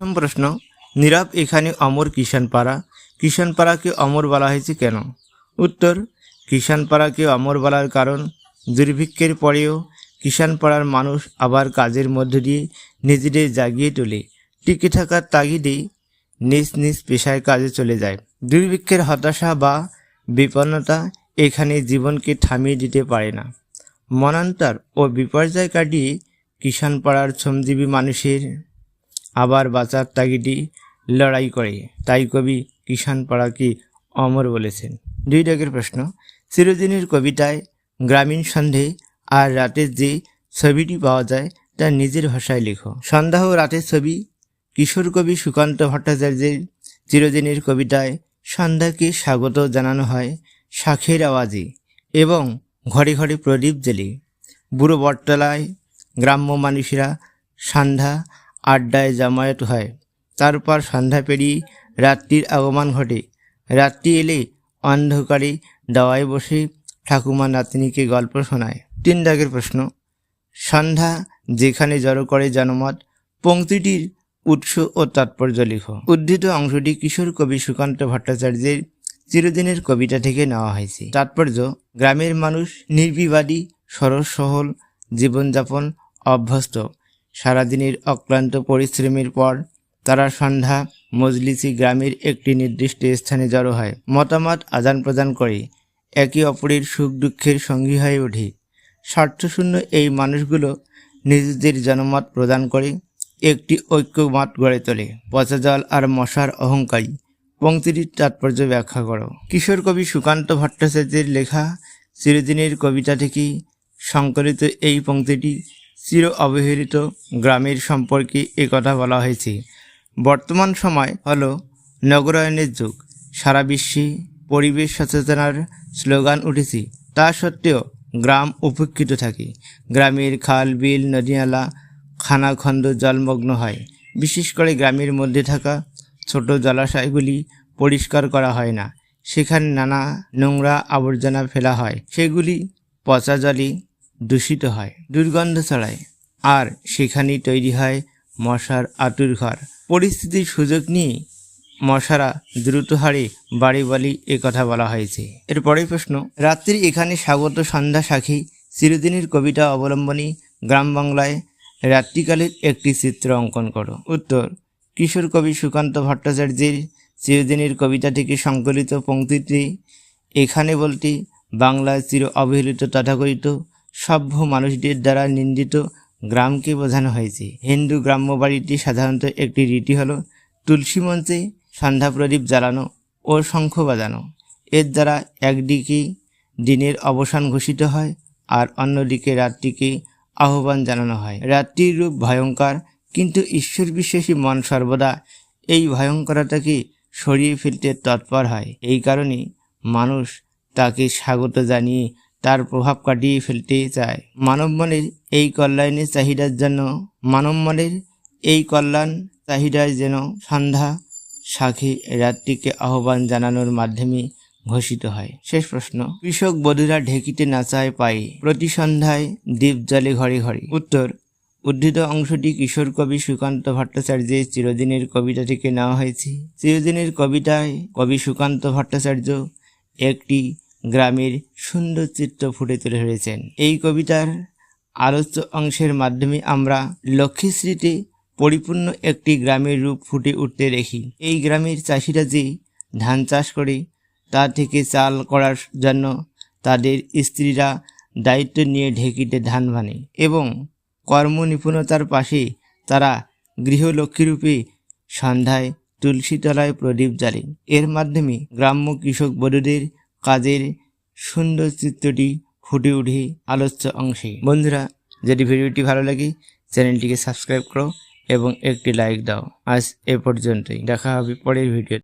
প্রথম প্রশ্ন, নীরব এখানে অমর কিষানপাড়া কিষানপাড়াকে অমর বলা হয়েছে কেন? উত্তর কিষানপাড়াকে অমর বলার কারণ দুর্ভিক্ষের পরেও কিষানপাড়ার মানুষ আবার কাজের মধ্য দিয়ে নিজেদের জাগিয়ে তোলে, টিকে থাকার তাগিদে নিজ নিজ পেশায় কাজে চলে যায়। দুর্ভিক্ষের হতাশা বা বিপন্নতা এখানে জীবনকে থামিয়ে দিতে পারে না। মনান্তর ও বিপর্যয় কাটিয়ে কিষানপাড়ার শ্রমজীবী মানুষের আবার বাঁচার তাগিদে লড়াই করে। তাই কবি কিষানপাড়াকে অমর বলেছেন। দুই ডাকের প্রশ্ন, চিরদিনের কবিতায় গ্রামীণ সন্ধে আর রাতের যে ছবিটি পাওয়া যায়, তা নিজের ভাষায় লেখো। সন্ধ্যা ও রাতের ছবি, কিশোর কবি সুকান্ত ভট্টাচার্যের চিরদিনের কবিতায় সন্ধ্যাকে স্বাগত জানানো হয় শাখের আওয়াজে এবং ঘরে ঘরে প্রদীপ জেলে বুড়ো বটতলায় গ্রাম্য মানুষেরা সন্ধ্যা আড্ডায় জামায়াত হয়। তারপর সন্ধ্যা পেরিয়ে রাত্রির আগমন ঘটে। রাত্রি এলে অন্ধকারে দাওয়ায় বসে ঠাকুমা নাতনিকে গল্প শোনায়। তিন দাগের প্রশ্ন, সন্ধ্যা যেখানে জড়ো করে জনমত, পংক্তিটির উৎস ও তাৎপর্য লেখো। উদ্ধৃত অংশটি কিশোর কবি সুকান্ত ভট্টাচার্যের চিরদিনের কবিতা থেকে নেওয়া হয়েছে। তাৎপর্য, গ্রামের মানুষ নির্বিবাদী সরস সহল জীবনযাপন অভ্যস্ত। সারাদিনের অক্লান্ত পরিশ্রমের পর তারা সন্ধ্যা মজলিসি গ্রামের একটি নির্দিষ্ট স্থানে জড়ো হয়। মতামত আদান প্রদান করে একে অপরের সুখ দুঃখের সঙ্গী হয়ে ওঠে। স্বার্থশূন্য এই মানুষগুলো নিজেদের জনমত প্রদান করে, একটি ঐক্যমত গড়ে তোলে। পচা জল আর মশার অহংকারী পংক্তিটির তাৎপর্য ব্যাখ্যা করো। কিশোর কবি সুকান্ত ভট্টাচার্যের লেখা চিরদিনের কবিতা থেকেই সংকলিত এই পংক্তিটি চির অবহেলিত গ্রামের সম্পর্কে কথা বলা হয়েছে। বর্তমান সময় হল নগরায়নের যুগ। সারা বিশ্বে পরিবেশ সচেতনার স্লোগান উঠেছে। তা সত্ত্বেও গ্রাম উপেক্ষিত থাকে। গ্রামের খাল, বিল, নদীনালা, খানাখন্দ জলমগ্ন হয়। বিশেষ করে গ্রামের মধ্যে থাকা ছোট জলাশয়গুলি পরিষ্কার করা হয় না। সেখানে নানা নোংরা আবর্জনা ফেলা হয়। সেগুলি পচা জলে দূষিত হয়, দুর্গন্ধ ছড়ায়। আর সেখানেই তৈরি হয় মশার আতুর ঘর। পরিস্থিতির সুযোগ নিয়ে মশারা দ্রুত হারে বাড়ি বাড়ি কথা বলা হয়েছে। এরপরের প্রশ্ন, রাত্রি এখানে স্বাগত সন্ধ্যা সাক্ষী চিরদিনের কবিতা অবলম্বনী গ্রাম বাংলায় রাত্রিকালের একটি চিত্র অঙ্কন করো। উত্তর, কিশোর কবি সুকান্ত ভট্টাচার্যের চিরদিনের কবিতা থেকে সংকলিত পংক্তিটি এখানে বলতে বাংলার চির অবহেলিত তথাকথিত সভ্য মানুষদের দ্বারা নিন্দিত গ্রামকে বোঝানো হয়েছে। হিন্দু গ্রাম্য বাড়িটি সাধারণত একটি রীতি হলো, তুলসী মঞ্চে সন্ধ্যা প্রদীপ জ্বালানো ও শঙ্খ বাজানো। এর দ্বারা একদিকে দিনের অবসান ঘোষিত হয় আর অন্যদিকে রাত্রিকে আহ্বান জানানো হয়। রাত্রির রূপ ভয়ঙ্কর, কিন্তু ঈশ্বর বিশ্বাসী মন সর্বদা এই ভয়ঙ্করতাকে সরিয়ে ফেলতে তৎপর হয়। এই কারণে মানুষ তাকে স্বাগত জানিয়ে তার প্রভাব কাটিয়ে ফেলতে চায়। মানব মনের এই কল্যাণের চাহিদার জন্য, মানব মনের এই কল্যাণ চাহিদায় যেন সন্ধ্যা সাখী রাত্রিকে আহ্বান জানানোর মাধ্যমে ঘোষিত হয়। শেষ প্রশ্ন, কৃষক বধুরা ঢেকিতে নাচায় পায়ে, প্রতি সন্ধ্যায় দ্বীপ জলে ঘরে ঘরে। উত্তর, উদ্ধৃত অংশটি কিশোর কবি সুকান্ত ভট্টাচার্যের চিরদিনের কবিতা থেকে নেওয়া হয়েছে। চিরদিনের কবিতায় কবি সুকান্ত ভট্টাচার্য একটি গ্রামের সুন্দর চিত্র ফুটে তুলে ধরেছেন। এই কবিতার আলোচ্য অংশের মাধ্যমে আমরা লক্ষ্মীশ্রীতে পরিপূর্ণ একটি গ্রামের রূপ ফুটে উঠতে দেখি। এই গ্রামের চাষিরা যে ধান চাষ করে, তা থেকে চাল করার জন্য তাদের স্ত্রীরা দায়িত্ব নিয়ে ঢেকিতে ধান ভানে এবং কর্ম নিপুণতার পাশে তারা গৃহলক্ষ্মীরূপে সন্ধ্যায় তুলসীতলায় প্রদীপ জ্বালে। এর মাধ্যমে গ্রাম্য কৃষক বধূদের কাজের সুন্দর চিত্রটি ফুটে উঠে আলোচ্য অংশে। বন্ধুরা, যদি ভিডিওটি ভালো লাগে, চ্যানেলটিকে সাবস্ক্রাইব করো এবং একটি লাইক দাও। আজ এ পর্যন্তই। দেখা হবে পরের ভিডিও